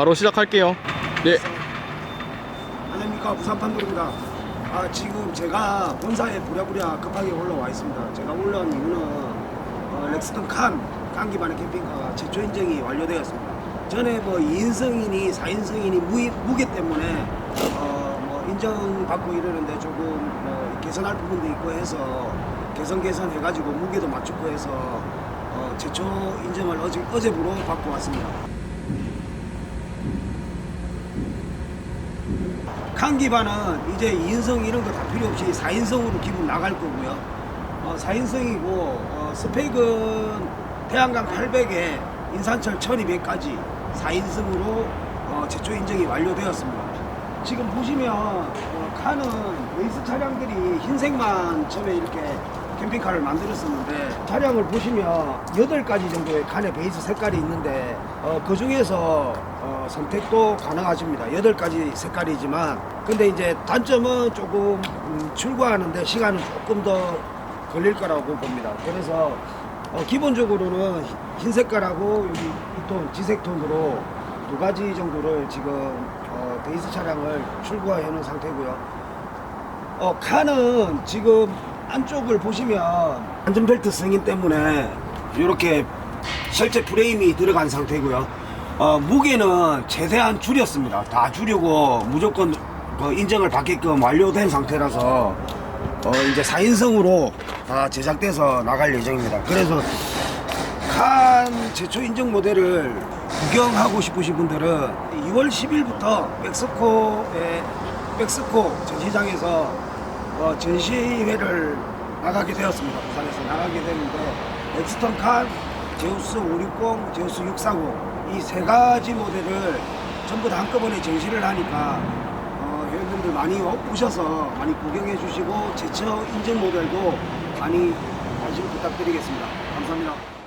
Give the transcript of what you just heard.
바로 시작할게요. 네. 안녕입니까 부산판도입니다. 아 지금 제가 본사에 부랴부랴 급하게 올라와 있습니다. 제가 올라온 이유는 어, 렉스턴 칸 깡기반의 캠핑카가 최초 인증이 완료되었습니다. 전에 뭐 2인승이니 4인승이니 무, 무게 때문에 어, 뭐 인정받고 이러는데 조금 뭐 개선할 부분도 있고 해서 개선 개선 해가지고 무게도 맞추고 해서 어, 최초 인정을 어제, 어제부로 받고 왔습니다. 칸기반은 이제 2인승 이런 거 다 필요 없이 4인승으로 기본 나갈 거고요. 어, 4인승이고 어, 스펙은 태양광 800에 인산철 1200까지 4인승으로 어, 제초 인증이 완료되었습니다. 지금 보시면 어, 칸은 레이스 차량들이 흰색만 처음에 이렇게 캠핑카를 만들었었는데 차량을 보시면 8가지 정도의 칸의 베이스 색깔이 있는데 어, 그 중에서 어, 선택도 가능하십니다. 8가지 색깔이지만 근데 이제 단점은 조금 음, 출고하는데 시간은 조금 더 걸릴 거라고 봅니다. 그래서 어, 기본적으로는 흰- 흰 색깔하고 여기 이톤 지색 톤으로 두 가지 정도를 지금 어, 베이스 차량을 출고해 놓은 상태고요. 어, 칸은 지금 안쪽을 보시면 안전벨트 승인 때문에 이렇게 실제 프레임이 들어간 상태고요. 어, 무게는 최대한 줄였습니다. 다 줄이고 무조건 그 인정을 받게끔 완료된 상태라서 어, 이제 4인승으로 다 제작돼서 나갈 예정입니다. 그래서 칸 최초 인증 모델을 구경하고 싶으신 분들은 2월 10일부터 백스코의 백스코 전시장에서 어, 전시회를 나가게 되었습니다. 부산에서 나가게 되는데 엑스턴 칸, 제우스 560, 제우스 640이세 가지 모델을 전부 다 한꺼번에 전시를 하니까 어, 회원분들 많이 오- 오셔서 많이 구경해 주시고 제처 인증 모델도 많이 관심 부탁드리겠습니다. 감사합니다.